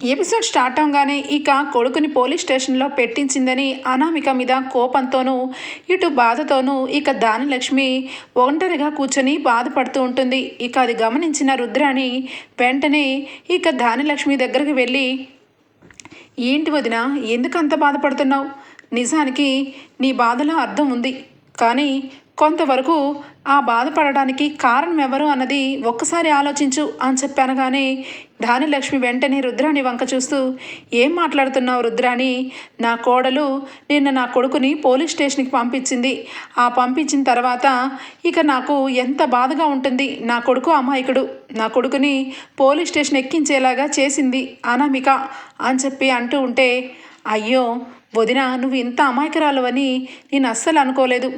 Episode start అవగానే ఇక కొడుకుని పోలీస్ స్టేషన్లో పెట్టించిందని అనామిక మీద కోపంతోనూ ఇటు బాధతోనూ ఇక దానిలక్ష్మి ఒంటరిగా కూర్చొని బాధపడుతూ ఉంటుంది. ఇక అది గమనించిన రుద్రాణి వెంటనే ఇక దానిలక్ష్మి దగ్గరికి వెళ్ళి ఏంటి వదిన ఎందుకు అంత బాధపడుతున్నావు? నిజానికి నీ బాధలో అర్థం ఉంది. కానీ కొంతవరకు ఆ బాధపడడానికి కారణం ఎవరు అన్నది ఒక్కసారి ఆలోచించు అని చెప్పాను కానీ ధానిలక్ష్మి వెంటనే రుద్రాణి వంక చూస్తూ ఏం మాట్లాడుతున్నావు రుద్రాణి నా కోడలు నిన్న నా కొడుకుని పోలీస్ స్టేషన్కి పంపించింది. ఆ పంపించిన తర్వాత ఇక నాకు ఎంత బాధగా ఉంటుంది. నా కొడుకు అమాయకుడు. నా కొడుకుని పోలీస్ స్టేషన్ ఎక్కించేలాగా చేసింది అనామిక అని చెప్పి అంటూ ఉంటే అయ్యో వదిన నువ్వు ఇంత అమాయకురాలు నేను అస్సలు అనుకోలేదు.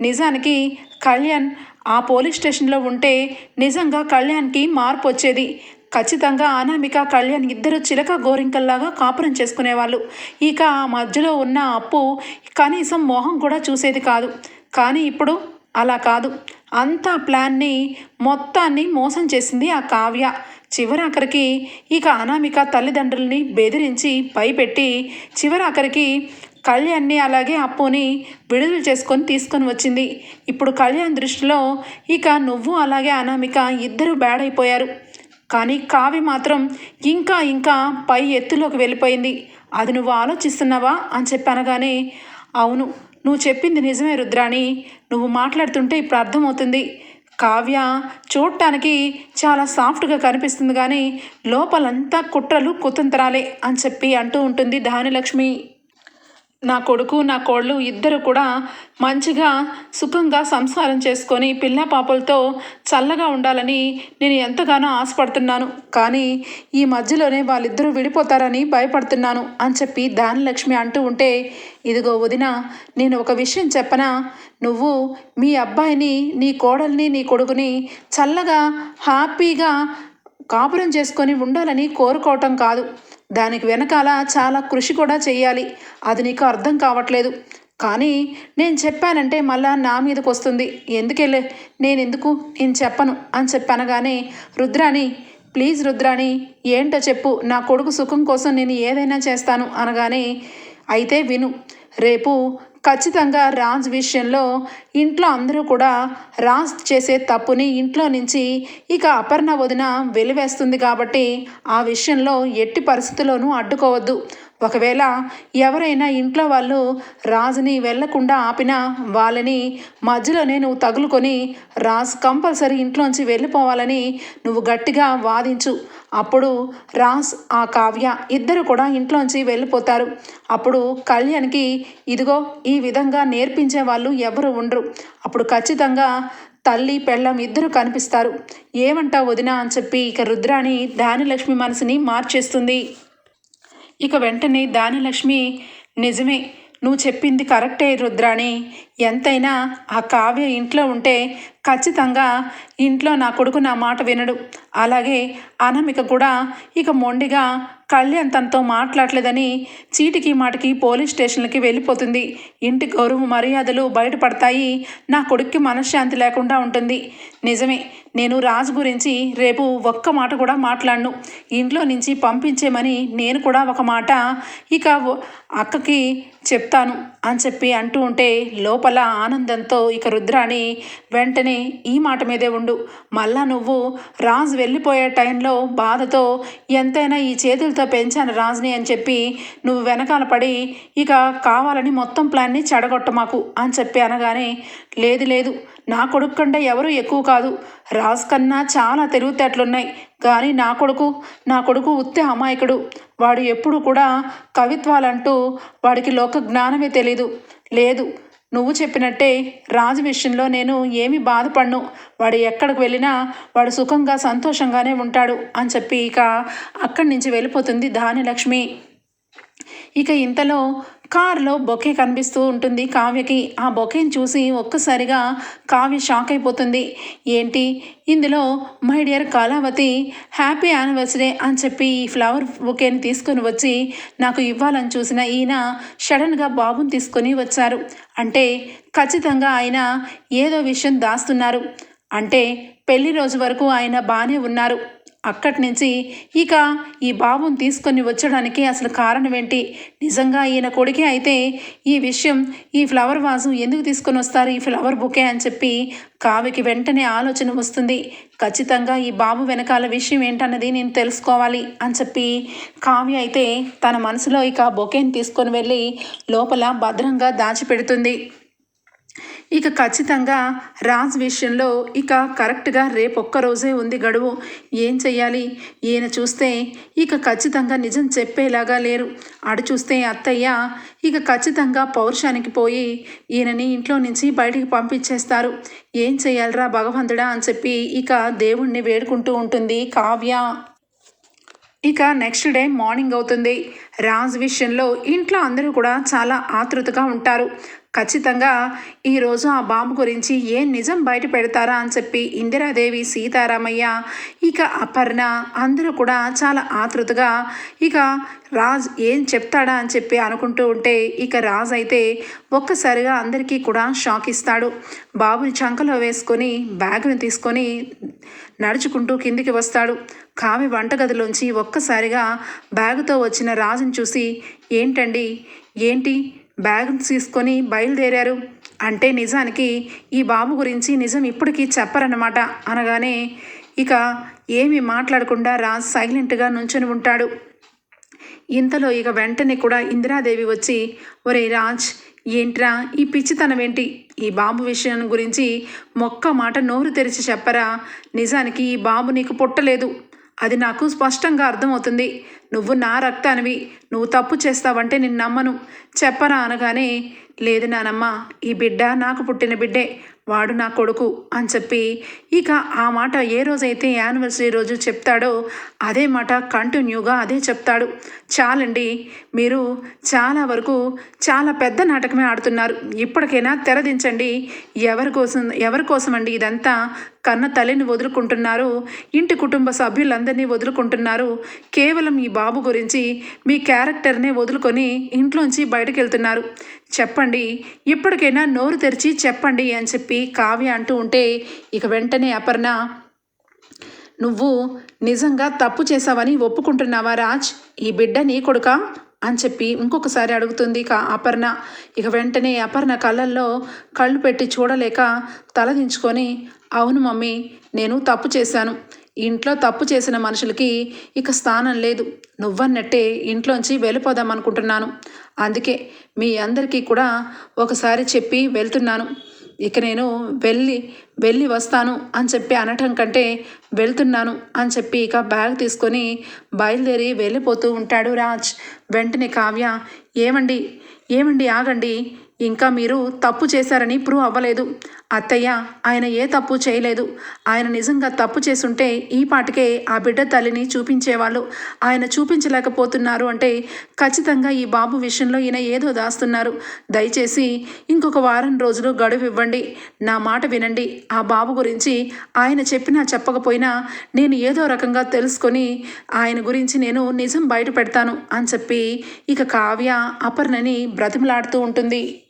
నిజానికి కళ్యాణ్ ఆ పోలీస్ స్టేషన్లో ఉంటే నిజంగా కళ్యాణ్కి మార్పు వచ్చేది. ఖచ్చితంగా అనామిక కళ్యాణ్ ఇద్దరు చిలక గోరింకల్లాగా కాపురం చేసుకునేవాళ్ళు. ఇక ఆ మధ్యలో ఉన్న అప్పు కనీసం మోహం కూడా చూసేది కాదు. కానీ ఇప్పుడు అలా కాదు. అంతా ప్లాన్ని మొత్తాన్ని మోసం చేసింది ఆ కావ్య. చివరాఖరికి ఇక అనామిక తల్లిదండ్రుల్ని బెదిరించి భయపెట్టి చివరాఖరికి కళ్యాణ్ని అలాగే అప్పుని విడుదల చేసుకొని తీసుకొని వచ్చింది. ఇప్పుడు కళ్యాణ్ దృష్టిలో ఇక నువ్వు అలాగే అనామిక ఇద్దరు బ్యాడ్ అయిపోయారు. కానీ కావి మాత్రం ఇంకా ఇంకా పై ఎత్తులోకి వెళ్ళిపోయింది. అది నువ్వు ఆలోచిస్తున్నావా? అని చెప్పనగానే అవును నువ్వు చెప్పింది నిజమే రుద్రాణి. నువ్వు మాట్లాడుతుంటే ఇప్పుడు అర్థమవుతుంది. కావ్య చూడటానికి చాలా సాఫ్ట్గా కనిపిస్తుంది కానీ లోపలంతా కుట్రలు కుతంత్రాలే అని చెప్పి అంటూ ఉంటుంది ధాన్యలక్ష్మి. నా కొడుకు నా కోళ్ళు ఇద్దరు కూడా మంచిగా సుఖంగా సంస్కారం చేసుకొని పిల్ల పాపలతో చల్లగా ఉండాలని నేను ఎంతగానో ఆశపడుతున్నాను. కానీ ఈ మధ్యలోనే వాళ్ళిద్దరూ విడిపోతారని భయపడుతున్నాను అని చెప్పి దానలక్ష్మి అంటూ ఉంటే ఇదిగో వదిన నేను ఒక విషయం చెప్పనా? నువ్వు మీ అబ్బాయిని నీ కోడల్ని నీ కొడుకుని చల్లగా హ్యాపీగా కాపురం చేసుకొని ఉండాలని కోరుకోవటం కాదు. దానికి వెనకాల చాలా కృషి కూడా చేయాలి అది నీకు అర్థం కావట్లేదు. కానీ నేను చెప్పానంటే మళ్ళా నా మీదకి వస్తుంది. ఎందుకెళ్ళే? నేను ఎందుకు నేను చెప్పను అని చెప్పనగానే రుద్రాణి ప్లీజ్ రుద్రాణి ఏంటో చెప్పు. నా కొడుకు సుఖం కోసం నేను ఏదైనా చేస్తాను అనగానే అయితే విను. రేపు ఖచ్చితంగా రాజ్ విషయంలో ఇంట్లో అందరూ కూడా రాజ్ చేసే తప్పుని ఇంట్లో నుంచి ఇక అపర్ణ వదిన వెలివేస్తుంది కాబట్టి ఆ విషయంలో ఎట్టి పరిస్థితుల్లోనూ అడ్డుకోవద్దు. ఒకవేళ ఎవరైనా ఇంట్లో వాళ్ళు రాజుని వెళ్ళకుండా ఆపినా వాళ్ళని మధ్యలోనే నువ్వు తగులుకొని రాజు కంపల్సరీ ఇంట్లోంచి వెళ్ళిపోవాలని నువ్వు గట్టిగా వాదించు. అప్పుడు రాస్ ఆ కావ్య ఇద్దరు కూడా ఇంట్లోంచి వెళ్ళిపోతారు. అప్పుడు కళ్యాణ్కి ఇదిగో ఈ విధంగా నేర్పించే వాళ్ళు ఎవరు ఉండరు. అప్పుడు ఖచ్చితంగా తల్లి పెళ్ళం ఇద్దరు కనిపిస్తారు. ఏమంటా వదినా అని చెప్పి ఇక రుద్రాణి దానిలక్ష్మి మనసుని మార్చేస్తుంది. ఇక వెంటనే దానిలక్ష్మి నిజమే నువ్వు చెప్పింది కరెక్టే రుద్రాణి. ఎంతైనా ఆ కావ్య ఇంట్లో ఉంటే ఖచ్చితంగా ఇంట్లో నా కొడుకు నా మాట వినడు. అలాగే అనమిక కూడా ఇక మొండిగా కళ్యాణ్ తనతో మాట్లాడలేదని చీటికి మాటికి పోలీస్ స్టేషన్లకి వెళ్ళిపోతుంది. ఇంటి గౌరవ మర్యాదలు బయటపడతాయి. నా కొడుక్కి మనశ్శాంతి లేకుండా ఉంటుంది. నిజమే నేను రాజు గురించి రేపు ఒక్క మాట కూడా మాట్లాడను. ఇంట్లో నుంచి పంపించేమని నేను కూడా ఒక మాట ఇక అక్కకి చెప్తాను. అని చెప్పి అంటూ ఉంటే లోపల ఆనందంతో ఇక రుద్రాణి వెంటనే ఈ మాట మీదే ఉండు. మళ్ళా నువ్వు రాజు వెళ్ళిపోయే టైంలో బాధతో ఎంతైనా ఈ చేతులతో పెంచాను రాజుని అని చెప్పి నువ్వు వెనకాల పడి ఇక కావాలని మొత్తం ప్లాన్ని చెడగొట్ట మాకు అని చెప్పి అనగానే లేదు లేదు నా కొడుకు కంటే ఎవరు ఎక్కువ కాదు. రాజు కన్నా చాలా తెలివితేటలున్నాయి. కానీ నా కొడుకు నా కొడుకు ఉత్తే అమాయకుడు. వాడు ఎప్పుడు కూడా కవిత్వాలంటూ వాడికి లోక జ్ఞానమే తెలీదు. లేదు నువ్వు చెప్పినట్టే రాజు విషయంలో నేను ఏమి బాధపడను. వాడు ఎక్కడికి వెళ్ళినా వాడు సుఖంగా సంతోషంగానే ఉంటాడు అని చెప్పి ఇక అక్కడి నుంచి వెళ్ళిపోతుంది ధాన్యలక్ష్మి. ఇక ఇంతలో కారులో బొకే కనిపిస్తూ ఉంటుంది. కావ్యకి ఆ బొకేని చూసి ఒక్కసారిగా కావ్య షాక్ అయిపోతుంది. ఏంటి? ఇందులో my dear Kalavathi happy anniversary అని చెప్పి ఈ ఫ్లవర్ బొకేని తీసుకొని వచ్చి నాకు ఇవ్వాలని చూసిన ఈయన సడన్గా బాబుని తీసుకొని వచ్చారు. అంటే ఖచ్చితంగా ఆయన ఏదో విషయం దాస్తున్నారు. అంటే పెళ్ళి రోజు వరకు ఆయన బాగానే ఉన్నారు. అక్కడి నుంచి ఇక ఈ బాబుని తీసుకొని వచ్చడానికి అసలు కారణం ఏంటి నిజంగా ఈయన కొడుకే అయితే ఈ విషయం ఈ ఫ్లవర్ వాజు ఎందుకు తీసుకొని వస్తారు ఈ ఫ్లవర్ బుకే అని చెప్పి కావికి వెంటనే ఆలోచన వస్తుంది. ఖచ్చితంగా ఈ బాబు వెనకాల విషయం ఏంటన్నది నేను తెలుసుకోవాలి అని చెప్పి కావ్య అయితే తన మనసులో ఇక బొకేని తీసుకొని వెళ్ళి లోపల భద్రంగా దాచిపెడుతుంది. ఇక ఖచ్చితంగా రాజ్ విషయంలో ఇక కరెక్ట్గా రేపు ఒక్క రోజే ఉంది గడువు. ఏం చెయ్యాలి? ఈయన చూస్తే ఇక ఖచ్చితంగా నిజం చెప్పేలాగా లేరు. అడు చూస్తే అత్తయ్య ఇక ఖచ్చితంగా పౌరుషానికి పోయి ఈయనని ఇంట్లో నుంచి బయటికి పంపించేస్తారు. ఏం చెయ్యాలరా భగవంతుడా అని చెప్పి ఇక దేవుణ్ణి వేడుకుంటూ ఉంటుంది కావ్య. ఇక నెక్స్ట్ డే మార్నింగ్ అవుతుంది. రాజ్ విషయంలో ఇంట్లో అందరూ కూడా చాలా ఆతృతగా ఉంటారు. ఖచ్చితంగా ఈరోజు ఆ బాంబు గురించి ఏం నిజం బయట పెడతారా అని చెప్పి ఇందిరాదేవి సీతారామయ్య ఇక అపర్ణ అందరూ కూడా చాలా ఆతృతగా ఇక రాజ్ ఏం చెప్తాడా అని చెప్పి అనుకుంటూ ఉంటే ఇక రాజ్ అయితే ఒక్కసారిగా అందరికీ కూడా షాక్ ఇస్తాడు. బాబుని చంకలో వేసుకొని బ్యాగ్ని తీసుకొని నడుచుకుంటూ కిందికి వస్తాడు. కావి వంటగదిలోంచి ఒక్కసారిగా బ్యాగుతో వచ్చిన రాజుని చూసి ఏంటండి? ఏంటి? బ్యాగ్స్ తీసుకొని బయలుదేరారు. అంటే నిజానికి ఈ బాబు గురించి నిజం ఇప్పటికీ చెప్పరన్నమాట అనగానే ఇక ఏమి మాట్లాడకుండా రాజ్ సైలెంట్గా నుంచొని ఉంటాడు. ఇంతలో ఇక వెంటనే కూడా ఇందిరాదేవి వచ్చి ఒరే రాజ్ ఏంట్రా ఈ పిచ్చితనం ఏంటి? ఈ బాబు విషయం గురించి మొక్క మాట నోరు తెరిచి చెప్పరా? నిజానికి ఈ బాబు నీకు పుట్టలేదు. అది నాకు స్పష్టంగా అర్థమవుతుంది. నువ్వు నా రక్తానివి. నువ్వు తప్పు చేస్తావంటే నేను నమ్మను. చెప్పరా అనగానే లేదు నానమ్మ ఈ బిడ్డ నాకు పుట్టిన బిడ్డే వాడు నా కొడుకు అని చెప్పి ఇక ఆ మాట ఏ రోజైతే యానివర్సరీ రోజు చెప్తాడో అదే మాట కంటిన్యూగా అదే చెప్తాడు. చాలండి మీరు చాలా వరకు చాలా పెద్ద నాటకమే ఆడుతున్నారు. ఇప్పటికైనా తెరదించండి. ఎవరి కోసం ఎవరి కోసం అండి ఇదంతా? కన్న తల్లిని వదులుకుంటున్నారు ఇంటి కుటుంబ సభ్యులందరినీ వదులుకుంటున్నారు. కేవలం ఈ బాబు గురించి మీ క్యారెక్టర్నే వదులుకొని ఇంట్లోంచి బయటకు వెళ్తున్నారు చెప్పండి ఇప్పటికైనా నోరు తెరిచి చెప్పండి అని చెప్పి కావ్య అంటూ ఉంటే ఇక వెంటనే అపర్ణ నువ్వు నిజంగా తప్పు చేశావని ఒప్పుకుంటున్నావా రాజ్? ఈ బిడ్డ నీ కొడుకా? అని చెప్పి ఇంకొకసారి అడుగుతుంది కా అపర్ణ. ఇక వెంటనే అపర్ణ కళ్ళల్లో కళ్ళు పెట్టి చూడలేక తలదించుకొని అవును మమ్మీ నేను తప్పు చేశాను. ఇంట్లో తప్పు చేసిన మనుషులకి ఇక స్థానం లేదు. నువ్వన్నట్టే ఇంట్లోంచి వెళ్ళిపోదాం అనుకుంటున్నాను అందుకే మీ అందరికీ కూడా ఒకసారి చెప్పి వెళ్తున్నాను. ఇక నేను వెళ్ళి వెళ్ళి వస్తాను అని చెప్పి అనటం కంటే వెళ్తున్నాను అని చెప్పి ఇక బ్యాగ్ తీసుకొని బయలుదేరి వెళ్ళిపోతూ ఉంటాడు రాజ్. వెంటనే కావ్య ఏమండి? ఏమండి? ఆగండి. ఇంకా మీరు తప్పు చేశారని ప్రూవ్ అవ్వలేదు. అత్తయ్య ఆయన ఏ తప్పు చేయలేదు. ఆయన నిజంగా తప్పు చేసుంటే ఈ పాటికే ఆ బిడ్డ తల్లిని చూపించేవాళ్ళు. ఆయన చూపించలేకపోతున్నారు అంటే ఖచ్చితంగా ఈ బాబు విషయంలో ఈయన ఏదో దాస్తున్నారు. దయచేసి ఇంకొక వారం రోజులు గడువు ఇవ్వండి. నా మాట వినండి. ఆ బాబు గురించి ఆయన చెప్పినా చెప్పకపోయినా నేను ఏదో రకంగా తెలుసుకొని ఆయన గురించి నేను నిజం బయట పెడతాను అని చెప్పి ఇక కావ్య అపర్ణని బ్రతిమలాడుతూ ఉంటుంది.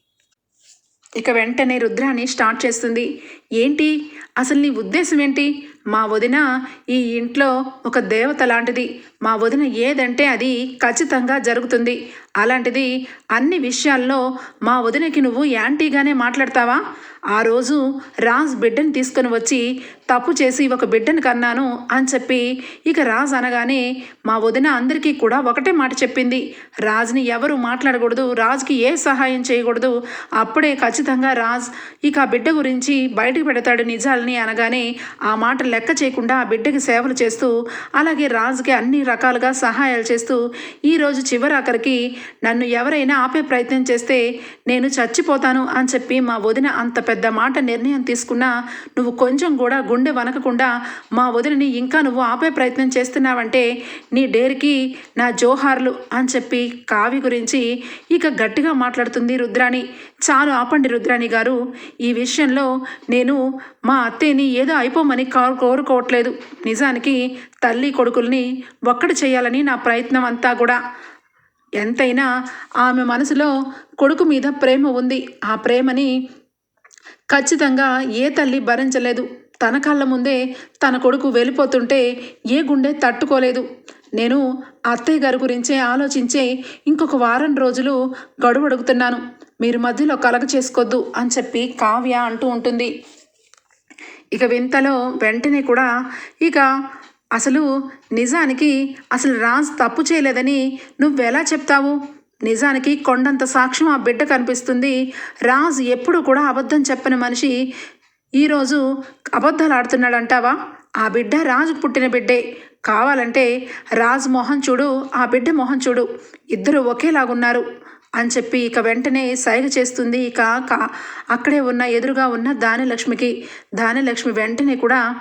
ఇక వెంటనే రుద్రాని స్టార్ట్ చేస్తుంది. ఏంటి? అసలు నీ ఉద్దేశం ఏంటి? మా వదిన ఈ ఇంట్లో ఒక దేవత లాంటిది. మా వదిన ఏదంటే అది ఖచ్చితంగా జరుగుతుంది. అలాంటిది అన్ని విషయాల్లో మా వదినకి నువ్వు యాంటీగానే మాట్లాడతావా? ఆ రోజు రాజ్ బిడ్డను తీసుకొని వచ్చి తప్పు చేసి ఒక బిడ్డను కన్నాను అని చెప్పి ఇక రాజ్ అనగానే మా వదిన అందరికీ కూడా ఒకటే మాట చెప్పింది. రాజ్ని ఎవరు మాట్లాడకూడదు రాజ్కి ఏ సహాయం చేయకూడదు. అప్పుడే ఖచ్చితంగా రాజ్ ఇక ఆ బిడ్డ గురించి బయటకు పెడతాడు నిజాలని అనగానే ఆ మాట లెక్క చేయకుండా ఆ బిడ్డకి సేవలు చేస్తూ అలాగే రాజుకి అన్ని రకాలుగా సహాయాలు చేస్తూ ఈరోజు చివరాఖరికి నన్ను ఎవరైనా ఆపే ప్రయత్నం చేస్తే నేను చచ్చిపోతాను అని చెప్పి మా వదిన అంత పెద్ద పెద్ద మాట నిర్ణయం తీసుకున్నా నువ్వు కొంచెం కూడా గుండె వనకకుండా మా వదిలిని ఇంకా నువ్వు ఆపే ప్రయత్నం చేస్తున్నావంటే నీ డేర్కి నా జోహార్లు అని చెప్పి కావి గురించి ఇక గట్టిగా మాట్లాడుతుంది రుద్రాణి. చాలు ఆపండి రుద్రాణి గారు. ఈ విషయంలో నేను మా అత్తయ్యని ఏదో అయిపోమని కోరుకోవట్లేదు. నిజానికి తల్లి కొడుకుల్ని ఒక్కడు చేయాలని నా ప్రయత్నం అంతా కూడా. ఎంతైనా ఆమె మనసులో కొడుకు మీద ప్రేమ ఉంది. ఆ ప్రేమని ఖచ్చితంగా ఏ తల్లి భరించలేదు. తన కళ్ళ ముందే తన కొడుకు వెళ్ళిపోతుంటే ఏ గుండె తట్టుకోలేదు. నేను అత్తయ్య గారి గురించే ఆలోచించే ఇంకొక వారం రోజులు గడువు అడుగుతున్నాను. మీరు మధ్యలో కలగ చేసుకోవద్దు అని చెప్పి కావ్య అంటూ ఉంటుంది. ఇక వింతలో వెంటనే కూడా ఇక అసలు నిజానికి అసలు రాజ్ తప్పు చేయలేదని నువ్వెలా చెప్తావు? నిజానికి కొండంత సాక్ష్యం ఆ బిడ్డ కనిపిస్తుంది రాజ్ ఎప్పుడు కూడా అబద్ధం చెప్పని మనిషి. ఈరోజు అబద్ధాలు ఆడుతున్నాడంటావా? ఆ బిడ్డ రాజుకు పుట్టిన బిడ్డే. కావాలంటే రాజ్ మొహం చూడు ఆ బిడ్డ మొహం చూడు. ఇద్దరు ఒకేలాగున్నారు అని చెప్పి ఇక వెంటనే సైగ చేస్తుంది. ఇక కా- అక్కడే ఉన్న ఎదురుగా ఉన్న దానిలక్ష్మికి దానిలక్ష్మి వెంటనే కూడా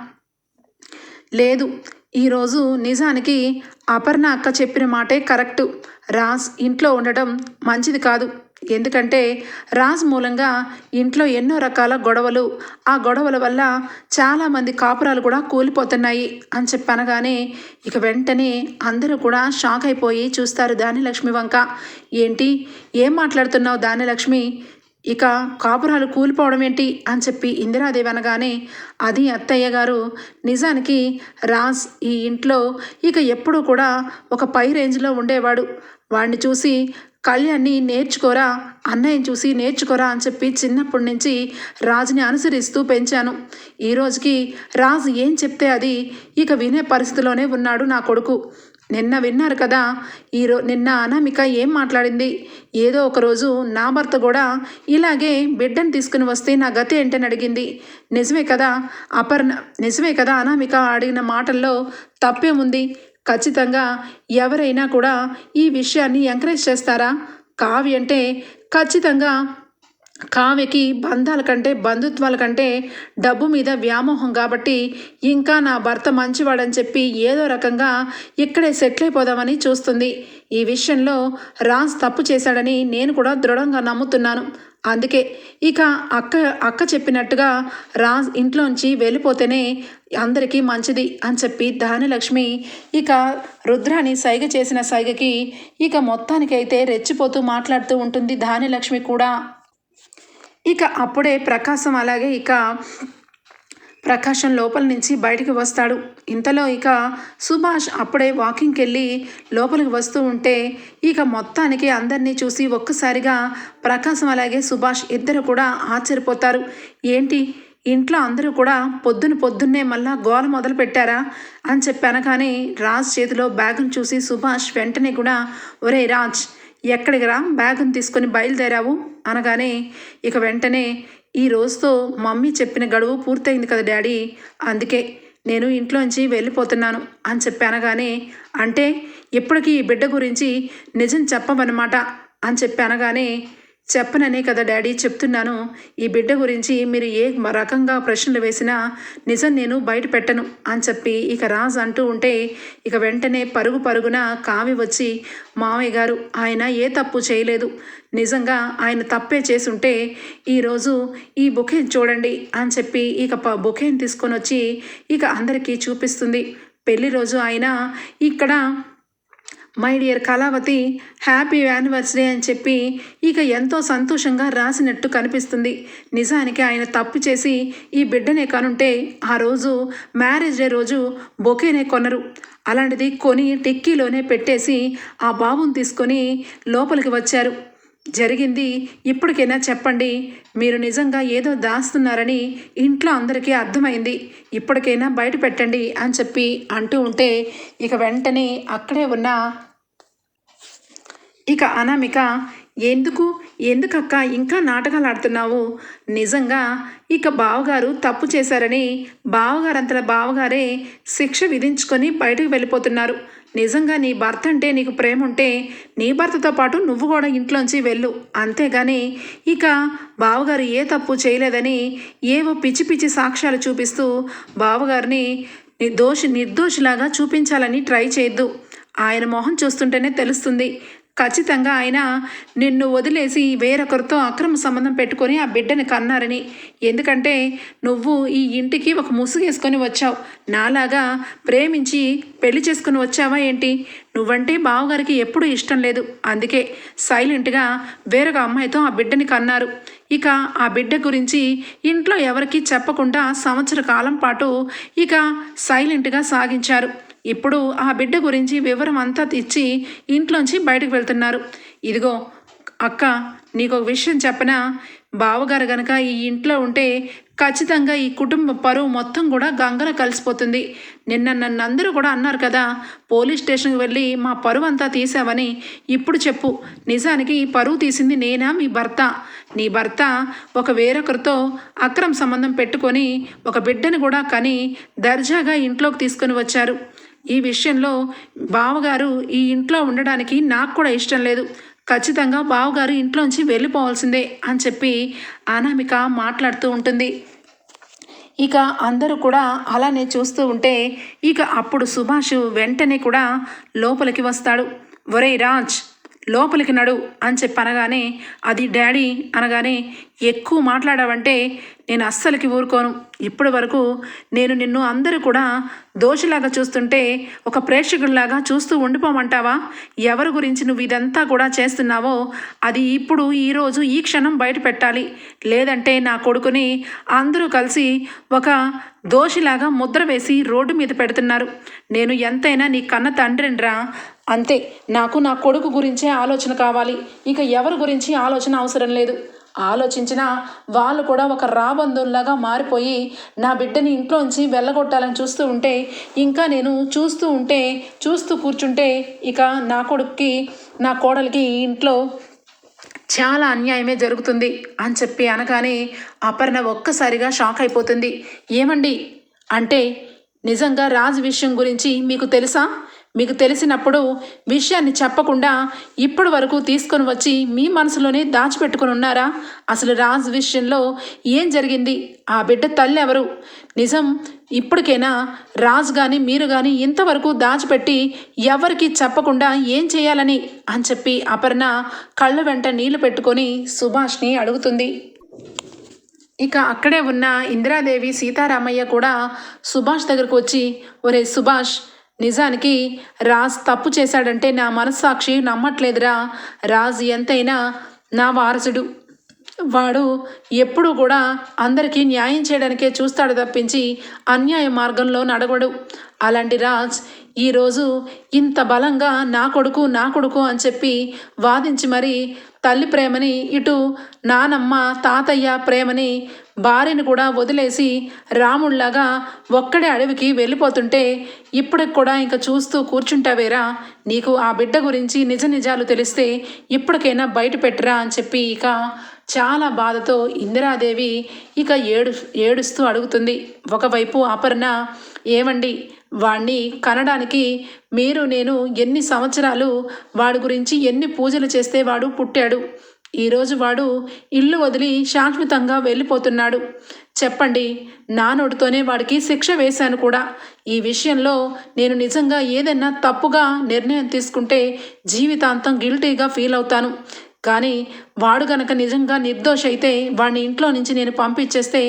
లేదు. ఈరోజు నిజానికి అపర్ణ అక్క చెప్పిన మాటే కరెక్టు. రాజ్ ఇంట్లో ఉండటం మంచిది కాదు. ఎందుకంటే రాజ్ మూలంగా ఇంట్లో ఎన్నో రకాల గొడవలు. ఆ గొడవల వల్ల చాలామంది కాపురాలు కూడా కూలిపోతున్నాయి అని చెప్పనగానే ఇక వెంటనే అందరూ కూడా షాక్ అయిపోయి చూస్తారు దానిలక్ష్మి వంక. ఏంటి? ఏం మాట్లాడుతున్నావు దానిలక్ష్మి ఇక కాపురాలు కూలిపోవడం ఏంటి అని చెప్పి ఇందిరాదేవి అనగానే అది అత్తయ్య గారు నిజానికి రాజ్ ఈ ఇంట్లో ఇక ఎప్పుడూ కూడా ఒక పై రేంజ్లో ఉండేవాడు. వాడిని చూసి కళ్యాణ్ని నేర్చుకోరా అన్నయ్యని చూసి నేర్చుకోరా అని చెప్పి చిన్నప్పటి నుంచి రాజుని అనుసరిస్తూ పెంచాను. ఈ రోజుకి రాజు ఏం చెప్తే అది ఇక వినే పరిస్థితిలోనే ఉన్నాడు నా కొడుకు. నిన్న విన్నారు కదా ఈరో నిన్న అనామిక ఏం మాట్లాడింది? ఏదో ఒకరోజు నా భర్త కూడా ఇలాగే బిడ్డను తీసుకుని వస్తే నా గతి ఏంటని అడిగింది. నిజమే కదా అపర్ణ నిజమే కదా అనామిక అడిగిన మాటల్లో తప్పేముంది? ఖచ్చితంగా ఎవరైనా కూడా ఈ విషయాన్ని ఎంకరేజ్ చేస్తారా? కావ్య అంటే ఖచ్చితంగా కావ్యకి బంధాల కంటే బంధుత్వాల కంటే డబ్బు మీద వ్యామోహం కాబట్టి ఇంకా నా భర్త మంచివాడని చెప్పి ఏదో రకంగా ఇక్కడే సెటిల్ అయిపోదామని చూస్తుంది. ఈ విషయంలో రాజ్ తప్పు చేశాడని నేను కూడా దృఢంగా నమ్ముతున్నాను. అందుకే ఇక అక్క అక్క చెప్పినట్టుగా రాజ్ ఇంట్లోంచి వెళ్ళిపోతేనే అందరికీ మంచిది అని చెప్పి దానిలక్ష్మి ఇక రుద్రాని సైగ చేసిన సైగకి ఇక మొత్తానికైతే రెచ్చిపోతూ మాట్లాడుతూ ఉంటుంది దానిలక్ష్మి కూడా. ఇక అప్పుడే ప్రకాశం అలాగే ఇక ప్రకాశం లోపల నుంచి బయటికి వస్తాడు. ఇంతలో ఇక సుభాష్ అప్పుడే వాకింగ్కి వెళ్ళి లోపలికి వస్తూ ఉంటే ఇక మొత్తానికి అందరినీ చూసి ఒక్కసారిగా ప్రకాశం అలాగే సుభాష్ ఇద్దరు కూడా ఆశ్చర్యపోతారు. ఏంటి? ఇంట్లో అందరూ కూడా పొద్దున పొద్దున్నే మళ్ళా గోల మొదలు పెట్టారా? అని చెప్పాను కానీ రాజ్ చేతిలో బ్యాగును చూసి సుభాష్ వెంటనే కూడా ఒరే రాజ్ ఎక్కడికి రా? బ్యాగును తీసుకొని బయలుదేరావు అనగానే ఇక వెంటనే ఈ రోజుతో మమ్మీ చెప్పిన గడువు పూర్తయింది కదా డాడీ. అందుకే నేను ఇంట్లోంచి వెళ్ళిపోతున్నాను అని చెప్పి అనగానే అంటే ఇప్పటికీ ఈ బిడ్డ గురించి నిజం చెప్పమన్నమాట అని చెప్పి అనగానే చెప్పననే కదా డాడీ చెప్తున్నాను. ఈ బిడ్డ గురించి మీరు ఏ రకంగా ప్రశ్నలు వేసినా నిజం నేను బయట పెట్టను అని చెప్పి ఇక రాజ్ అంటూ ఉంటే ఇక వెంటనే పరుగు పరుగున కావి వచ్చి మావయ్య గారు ఆయన ఏ తప్పు చేయలేదు. నిజంగా ఆయన తప్పే చేసుంటే ఈరోజు ఈ బొకే చూడండి అని చెప్పి ఇక ప బొకేని తీసుకొని వచ్చి ఇక అందరికీ చూపిస్తుంది. పెళ్ళి రోజు ఆయన ఇక్కడ my dear Kalavathi happy anniversary అని చెప్పి ఇక ఎంతో సంతోషంగా రాసినట్టు కనిపిస్తుంది. నిజానికి ఆయన తప్పు చేసి ఈ బిడ్డనే కనుంటే ఆ రోజు మ్యారేజ్ డే రోజు బొకేనే కొనరు. అలాంటిది కొని టిక్కీలోనే పెట్టేసి ఆ బాబుని తీసుకొని లోపలికి వచ్చారు. జరిగింది. ఇప్పటికైనా చెప్పండి. మీరు నిజంగా ఏదో దాస్తున్నారని ఇంట్లో అందరికీ అర్థమైంది. ఇప్పటికైనా బయట పెట్టండి అని చెప్పి అంటూ ఉంటే ఇక వెంటనే అక్కడే ఉన్న ఇక అనామిక ఎందుకు? ఎందుకక్క ఇంకా నాటకాలు ఆడుతున్నావు? నిజంగా ఇక బావగారు తప్పు చేశారని బావగారంతల బావగారే శిక్ష విధించుకొని బయటకు వెళ్ళిపోతున్నారు. నిజంగా నీ భర్త అంటే నీకు ప్రేమ ఉంటే నీ భర్తతో పాటు నువ్వు కూడా ఇంట్లోంచి వెళ్ళు. అంతేగాని ఇక బావగారు ఏ తప్పు చేయలేదని ఏవో పిచ్చి పిచ్చి సాక్ష్యాలు చూపిస్తూ బావగారిని నిర్దోషి నిర్దోషిలాగా చూపించాలని ట్రై చేయొద్దు ఆయన మొహం చూస్తుంటేనే తెలుస్తుంది. ఖచ్చితంగా ఆయన నిన్ను వదిలేసి వేరొకరితో అక్రమ సంబంధం పెట్టుకొని ఆ బిడ్డని కన్నారని. ఎందుకంటే నువ్వు ఈ ఇంటికి ఒక ముసుగేసుకొని వచ్చావు. నాలాగా ప్రేమించి పెళ్ళి చేసుకుని వచ్చావా ఏంటి? నువ్వంటే బావగారికి ఎప్పుడూ ఇష్టం లేదు. అందుకే సైలెంట్గా వేరొక అమ్మాయితో ఆ బిడ్డని కన్నారు. ఇక ఆ బిడ్డ గురించి ఇంట్లో ఎవరికీ చెప్పకుండా సంవత్సర కాలం పాటు ఇక సైలెంట్గా సాగించారు. ఇప్పుడు ఆ బిడ్డ గురించి వివరం అంతా ఇచ్చి ఇంట్లోంచి బయటకు వెళ్తున్నారు. ఇదిగో అక్క నీకు ఒక విషయం చెప్పనా? బావగారు గనక ఈ ఇంట్లో ఉంటే ఖచ్చితంగా ఈ కుటుంబ పరువు మొత్తం కూడా గంగలో కలిసిపోతుంది. నిన్న నన్ను అందరూ కూడా అన్నారు కదా పోలీస్ స్టేషన్కి వెళ్ళి మా పరువు అంతా తీసావని. ఇప్పుడు చెప్పు నిజానికి ఈ పరువు తీసింది నేనా మీ భర్త? నీ భర్త ఒక వేరొకరితో అక్రమ సంబంధం పెట్టుకొని ఒక బిడ్డను కూడా కని దర్జాగా ఇంట్లోకి తీసుకొని వచ్చారు. ఈ విషయంలో బావగారు ఈ ఇంట్లో ఉండడానికి నాకు కూడా ఇష్టం లేదు. ఖచ్చితంగా బావగారు ఇంట్లోంచి వెళ్ళిపోవాల్సిందే అని చెప్పి అనామిక మాట్లాడుతూ ఉంటుంది. ఇక అందరూ కూడా అలానే చూస్తూ ఉంటే ఇక అప్పుడు సుభాష్ వెంటనే కూడా లోపలికి వస్తాడు. ఒరేయ్ రాజ్ లోపలికి నడు అని చెప్పి అనగానే అది డాడీ అనగానే ఎక్కువ మాట్లాడావంటే నేను అస్సలకి ఊరుకోను. ఇప్పటి వరకు నేను నిన్ను అందరూ కూడా దోషిలాగా చూస్తుంటే ఒక ప్రేక్షకుడిలాగా చూస్తూ ఉండిపోమంటావా? ఎవరి గురించి నువ్వు ఇదంతా కూడా చేస్తున్నావో అది ఇప్పుడు ఈరోజు ఈ క్షణం బయట పెట్టాలి. లేదంటే నా కొడుకుని అందరూ కలిసి ఒక దోషిలాగా ముద్ర వేసి రోడ్డు మీద పెడుతున్నారు. నేను ఎంతైనా నీ కన్న తండ్రినరా. అంతే నాకు నా కొడుకు గురించే ఆలోచన కావాలి. ఇక ఎవరి గురించి ఆలోచన అవసరం లేదు. ఆలోచించిన వాళ్ళు కూడా ఒక రాబంధుల్లాగా మారిపోయి నా బిడ్డని ఇంట్లోంచి వెళ్ళగొట్టాలని చూస్తూ ఉంటే ఇంకా నేను చూస్తూ ఉంటే చూస్తూ కూర్చుంటే ఇక నా కొడుక్కి నా కోడలికి ఈ ఇంట్లో చాలా అన్యాయమే జరుగుతుంది అని చెప్పి అనగానే అపర్ణ ఒక్కసారిగా షాక్ అయిపోతుంది. ఏమండి? అంటే నిజంగా రాజు విషయం గురించి మీకు తెలుసా? మీకు తెలిసినప్పుడు విషయాన్ని చెప్పకుండా ఇప్పటి వరకు తీసుకొని వచ్చి మీ మనసులోనే దాచిపెట్టుకొని ఉన్నారా? అసలు రాజు విషయంలో ఏం జరిగింది? ఆ బిడ్డ తల్లి ఎవరు? నిజం ఇప్పటికైనా రాజు కానీ మీరు కానీ ఇంతవరకు దాచిపెట్టి ఎవరికి చెప్పకుండా ఏం చేయాలని అని చెప్పి అపర్ణ కళ్ళ వెంట నీళ్ళు పెట్టుకొని సుభాష్ని అడుగుతుంది. ఇక అక్కడే ఉన్న ఇందిరాదేవి సీతారామయ్య కూడా సుభాష్ దగ్గరకు వచ్చి ఒరే సుభాష్ నిజానికి రాజ్ తప్పు చేశాడంటే నా మనస్సాక్షి నమ్మట్లేదురా. రాజ్ ఎంతైనా నా వారసుడు. వాడు ఎప్పుడూ కూడా అందరికీ న్యాయం చేయడానికే చూస్తాడు తప్పించి అన్యాయ మార్గంలో నడవడు అలాంటి రాజ్ ఈరోజు ఇంత బలంగా నా కొడుకు నా కొడుకు అని చెప్పి వాదించి మరి తల్లి ప్రేమని ఇటు నానమ్మ తాతయ్య ప్రేమని భార్యను కూడా వదిలేసి రాముళ్ళాగా ఒక్కడే అడవికి వెళ్ళిపోతుంటే ఇప్పటికి కూడా ఇంకా చూస్తూ కూర్చుంటావేరా నీకు ఆ బిడ్డ గురించి నిజ నిజాలు తెలిస్తే ఇప్పటికైనా బయట పెట్టరా అని చెప్పి ఇక చాలా బాధతో ఇందిరాదేవి ఇక ఏడు ఏడుస్తూ అడుగుతుంది. ఒకవైపు అపర్ణ ఏమండి వాణ్ణి కనడానికి మీరు నేను ఎన్ని సంవత్సరాలు వాడి గురించి ఎన్ని పూజలు చేస్తే వాడు పుట్టాడు. ఈరోజు వాడు ఇల్లు వదిలి శాశ్వతంగా వెళ్ళిపోతున్నాడు. చెప్పండి నా నోటితోనే వాడికి శిక్ష వేశాను కూడా. ఈ విషయంలో నేను నిజంగా ఏదైనా తప్పుగా నిర్ణయం తీసుకుంటే జీవితాంతం గిల్టీగా ఫీల్ అవుతాను. కానీ వాడు గనక నిజంగా నిర్దోష అయితే వాడిని ఇంట్లో నుంచి నేను పంపించేస్తే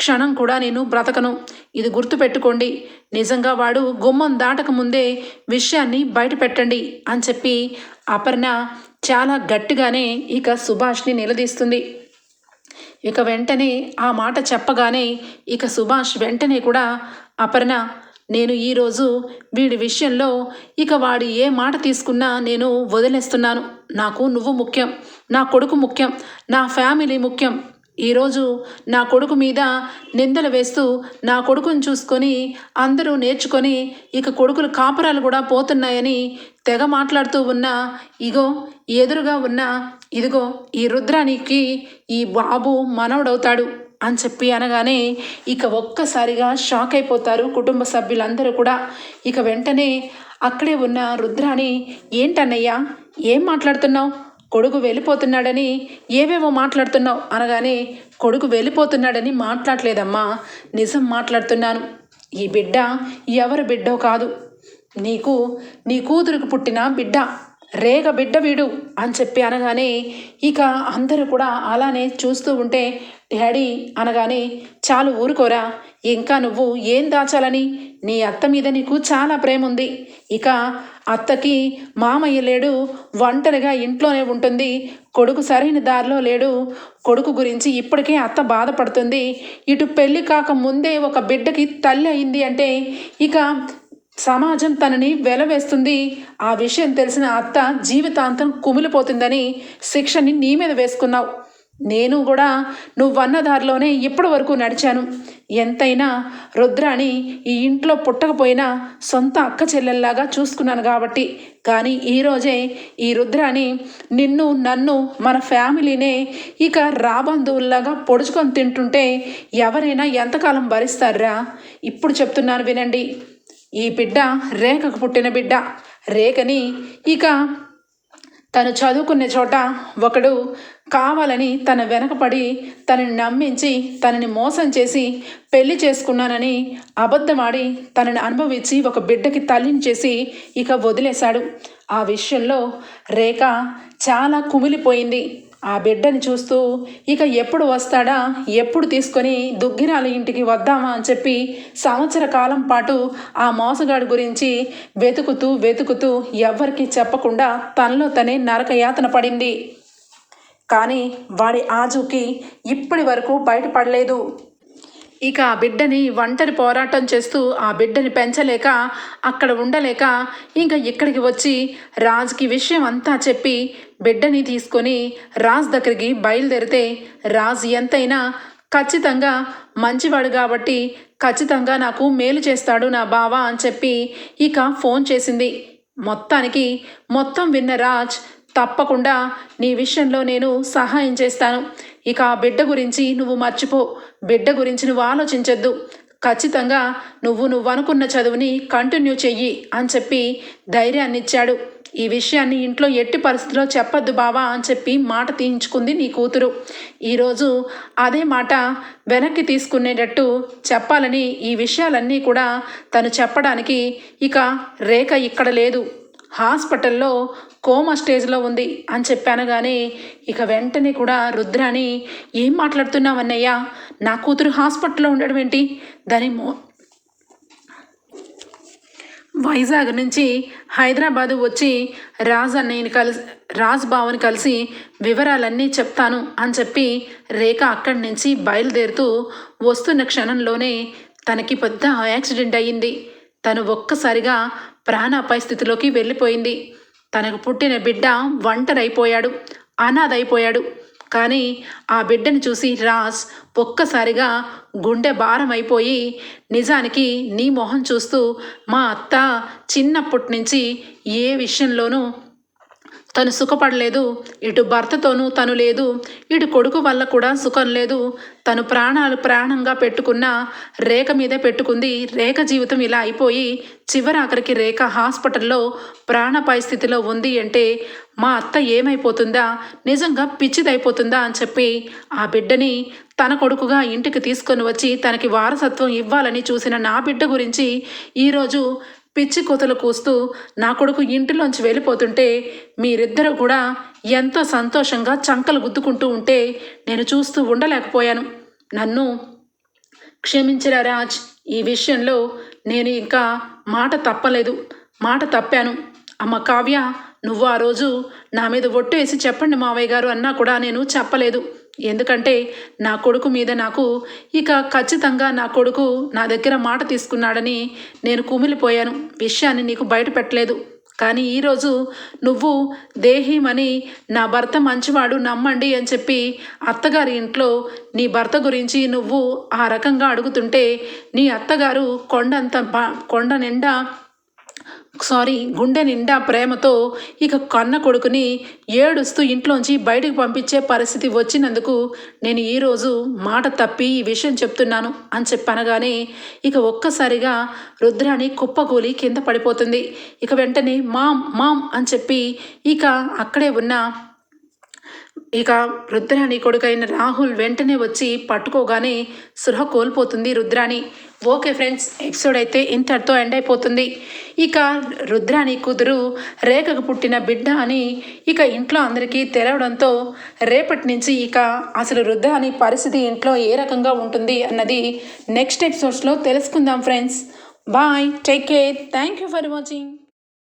క్షణం కూడా నేను బ్రతకను. ఇది గుర్తుపెట్టుకోండి నిజంగా వాడు గుమ్మం దాటక ముందే విషయాన్ని బయట పెట్టండి అని చెప్పి అపర్ణ చాలా గట్టిగానే ఇక సుభాష్ని నిలదీస్తుంది. ఇక వెంటనే ఆ మాట చెప్పగానే ఇక సుభాష్ వెంటనే కూడా అపర్ణ నేను ఈరోజు వీడి విషయంలో ఇక వాడు ఏ మాట తీసుకున్నా నేను వదిలేస్తున్నాను. నాకు నువ్వు ముఖ్యం నా కొడుకు ముఖ్యం నా ఫ్యామిలీ ముఖ్యం. ఈరోజు నా కొడుకు మీద నిందలు వేస్తూ నా కొడుకుని చూసుకొని అందరూ నేర్చుకొని ఇక కొడుకులు కాపురాలు కూడా పోతున్నాయని తెగ మాట్లాడుతూ ఉన్న ఇగో ఎదురుగా ఉన్న ఇదిగో ఈ రుద్రానికి ఈ బాబు మనవడవుతాడు. అని చెప్పి అనగానే ఇక ఒక్కసారిగా షాక్ అయిపోతారు కుటుంబ సభ్యులందరూ కూడా. ఇక వెంటనే అక్కడే ఉన్న రుద్రాని ఏంటన్నయ్యా ఏం మాట్లాడుతున్నావు? కొడుకు వెళ్ళిపోతున్నాడని ఏవేవో మాట్లాడుతున్నావు? అనగానే కొడుకు వెళ్ళిపోతున్నాడని మాట్లాడలేదమ్మా నిజం మాట్లాడుతున్నాను. ఈ బిడ్డ ఎవరి బిడ్డో కాదు. నీకు నీ కూతురుకు పుట్టిన బిడ్డ. రేగ బిడ్డ వీడు అని చెప్పి అనగానే ఇక అందరూ కూడా అలానే చూస్తూ ఉంటే డాడీ అనగానే చాలు ఊరుకోరా ఇంకా నువ్వు ఏం దాచాలని? నీ అత్త మీద నీకు చాలా ప్రేమ ఉంది ఇక అత్తకి మామయ్య లేడు ఒంటరిగా ఇంట్లోనే ఉంటుంది కొడుకు సరైన దారిలో లేడు కొడుకు గురించి ఇప్పటికే అత్త బాధపడుతుంది. ఇటు పెళ్ళి కాక ముందే ఒక బిడ్డకి తల్లి అయింది అంటే ఇక సమాజం తనని వెలవేస్తుంది. ఆ విషయం తెలిసిన అత్త జీవితాంతం కుమిలిపోతుందని శిక్షని నీ మీద వేసుకున్నావు. నేను కూడా నువ్వన్న దారిలోనే ఇప్పటి వరకు నడిచాను. ఎంతైనా రుద్రాని ఈ ఇంట్లో పుట్టకపోయినా సొంత అక్క చెల్లెల్లాగా చూసుకున్నాను కాబట్టి. కానీ ఈరోజే ఈ రుద్రాని నిన్ను నన్ను మన ఫ్యామిలీనే ఇక రాబంధువుల్లాగా పొడుచుకొని తింటుంటే ఎవరైనా ఎంతకాలం భరిస్తారా? ఇప్పుడు చెప్తున్నాను వినండి. ఈ బిడ్డ రేఖకు పుట్టిన బిడ్డ. రేఖని ఇక తను చదువుకునే చోట ఒకడు కావాలని తన వెనకపడి తనని నమ్మించి తనని మోసం చేసి పెళ్ళి చేసుకున్నానని అబద్ధమాడి తనని అనుభవించి ఒక బిడ్డకి తల్లిని చేసి ఇక వదిలేశాడు. ఆ విషయంలో రేఖ చాలా కుమిలిపోయింది. ఆ బిడ్డని చూస్తూ ఇక ఎప్పుడు వస్తాడా? ఎప్పుడు తీసుకొని దుగ్గిరాల ఇంటికి వద్దామా? అని చెప్పి సంవత్సర కాలం పాటు ఆ మోసగాడి గురించి వెతుకుతూ వెతుకుతూ ఎవ్వరికీ చెప్పకుండా తనలో తనే నరకయాతన పడింది. కానీ వాడి ఆజుకి ఇప్పటి వరకు బయటపడలేదు. ఇక ఆ బిడ్డని ఒంటరి పోరాటం చేస్తూ ఆ బిడ్డని పెంచలేక అక్కడ ఉండలేక ఇంకా ఇక్కడికి వచ్చి రాజ్కి విషయం అంతా చెప్పి బిడ్డని తీసుకొని రాజ్ దగ్గరికి బయలుదేరితే రాజ్ ఎంతైనా ఖచ్చితంగా మంచివాడు కాబట్టి ఖచ్చితంగా నాకు మేలు చేస్తాడు నా బావ అని చెప్పి ఇక ఫోన్ చేసింది. మొత్తానికి మొత్తం విన్న రాజ్ తప్పకుండా నీ విషయంలో నేను సహాయం చేస్తాను. ఇక ఆ బిడ్డ గురించి నువ్వు మర్చిపో. బిడ్డ గురించి నువ్వు ఆలోచించద్దు. ఖచ్చితంగా నువ్వు నువ్వు అనుకున్న చదువుని కంటిన్యూ చెయ్యి అని చెప్పి ధైర్యాన్నిచ్చాడు. ఈ విషయాన్ని ఇంట్లో ఎట్టి పరిస్థితిలో చెప్పొద్దు బావా అని చెప్పి మాట తీయించుకుంది నీ కూతురు. ఈరోజు అదే మాట వెనక్కి తీసుకునేటట్టు చెప్పాలని ఈ విషయాలన్నీ కూడా తను చెప్పడానికి ఇక రేఖ ఇక్కడ లేదు. హాస్పిటల్లో కోమా స్టేజ్లో ఉంది అని చెప్పాను కానీ ఇక వెంటనే కూడా రుద్రాని ఏం మాట్లాడుతున్నావన్నయ్యా నా కూతురు హాస్పిటల్లో ఉండడం ఏంటి? దాని మో వైజాగ్ నుంచి హైదరాబాదు వచ్చి రాజ్ అన్నయ్యని కలిసి రాజ్ బావని కలిసి వివరాలన్నీ చెప్తాను అని చెప్పి రేఖ అక్కడి నుంచి బయలుదేరుతూ వస్తున్న క్షణంలోనే తనకి పెద్ద యాక్సిడెంట్ అయ్యింది. తను ఒక్కసారిగా ప్రాణ అపాయస్థితిలోకి వెళ్ళిపోయింది. తనకు పుట్టిన బిడ్డ ఒంటరైపోయాడు అనాథైపోయాడు. కానీ ఆ బిడ్డని చూసి రాజ్ ఒక్కసారిగా గుండె భారం అయిపోయి నిజానికి నీ మొహం చూస్తూ మా అత్త చిన్నప్పటి నుంచి ఏ విషయంలోనూ తను సుఖపడలేదు. ఇటు భర్తతోనూ తను లేదు. ఇటు కొడుకు వల్ల కూడా సుఖం లేదు. తను ప్రాణాలు ప్రాణంగా పెట్టుకున్న రేఖ మీదే పెట్టుకుంది. రేఖ జీవితం ఇలా అయిపోయి చివరాఖరికి రేఖ హాస్పిటల్లో ప్రాణపాయ స్థితిలో ఉంది అంటే మా అత్త ఏమైపోతుందా? నిజంగా పిచ్చిదైపోతుందా? అని చెప్పి ఆ బిడ్డని తన కొడుకుగా ఇంటికి తీసుకొని వచ్చి తనకి వారసత్వం ఇవ్వాలని చూసిన నా బిడ్డ గురించి ఈరోజు పిచ్చి కూతలు కూస్తూ నా కొడుకు ఇంటిలోంచి వెళ్ళిపోతుంటే మీరిద్దరూ కూడా ఎంతో సంతోషంగా చంకలు గుద్దుకుంటూ ఉంటే నేను చూస్తూ ఉండలేకపోయాను. నన్ను క్షమించరా రాజ్ ఈ విషయంలో నేను ఇంకా మాట తప్పలేదు. మాట తప్పాను. అమ్మ కావ్య నువ్వు ఆ రోజు నా మీద ఒట్టు వేసి చెప్పండి మావయ్య గారు అన్నా కూడా నేను చెప్పలేదు. ఎందుకంటే నా కొడుకు మీద నాకు ఇక ఖచ్చితంగా నా కొడుకు నా దగ్గర మాట తీసుకున్నాడని నేను కుమిలిపోయాను. విషయాన్ని నీకు బయట పెట్టలేదు. కానీ ఈరోజు నువ్వు దేహీమని నా భర్త మంచివాడు నమ్మండి అని చెప్పి అత్తగారి ఇంట్లో నీ భర్త గురించి నువ్వు ఆ రకంగా అడుగుతుంటే నీ అత్తగారు కొండంత కొండ నిండా సారీ గుండె నిండా ప్రేమతో ఇక కన్న కొడుకుని ఏడుస్తూ ఇంట్లోంచి బయటకు పంపించే పరిస్థితి వచ్చినందుకు నేను ఈరోజు మాట తప్పి ఈ విషయం చెప్తున్నాను అని చెప్పనగానే ఇక ఒక్కసారిగా రుద్రాణి కుప్పకూలి కింద పడిపోతుంది. ఇక వెంటనే మామ్ మామ్ అని చెప్పి ఇక అక్కడే ఉన్న ఇక రుద్రాణి కొడుకైన రాహుల్ వెంటనే వచ్చి పట్టుకోగానే సృహ కోల్పోతుంది రుద్రాణి. ఓకే ఫ్రెండ్స్ ఎపిసోడ్ అయితే ఇంతటితో ఎండ్ అయిపోతుంది. ఇక రుద్రాణి కూతురు రేఖకు పుట్టిన బిడ్డ అని ఇక ఇంట్లో అందరికీ తెలవడంతో రేపటి నుంచి ఇక అసలు రుద్రాణి పరిస్థితి ఇంట్లో ఏ రకంగా ఉంటుంది అన్నది నెక్స్ట్ ఎపిసోడ్స్లో తెలుసుకుందాం friends. Bye take care. Thank you for watching.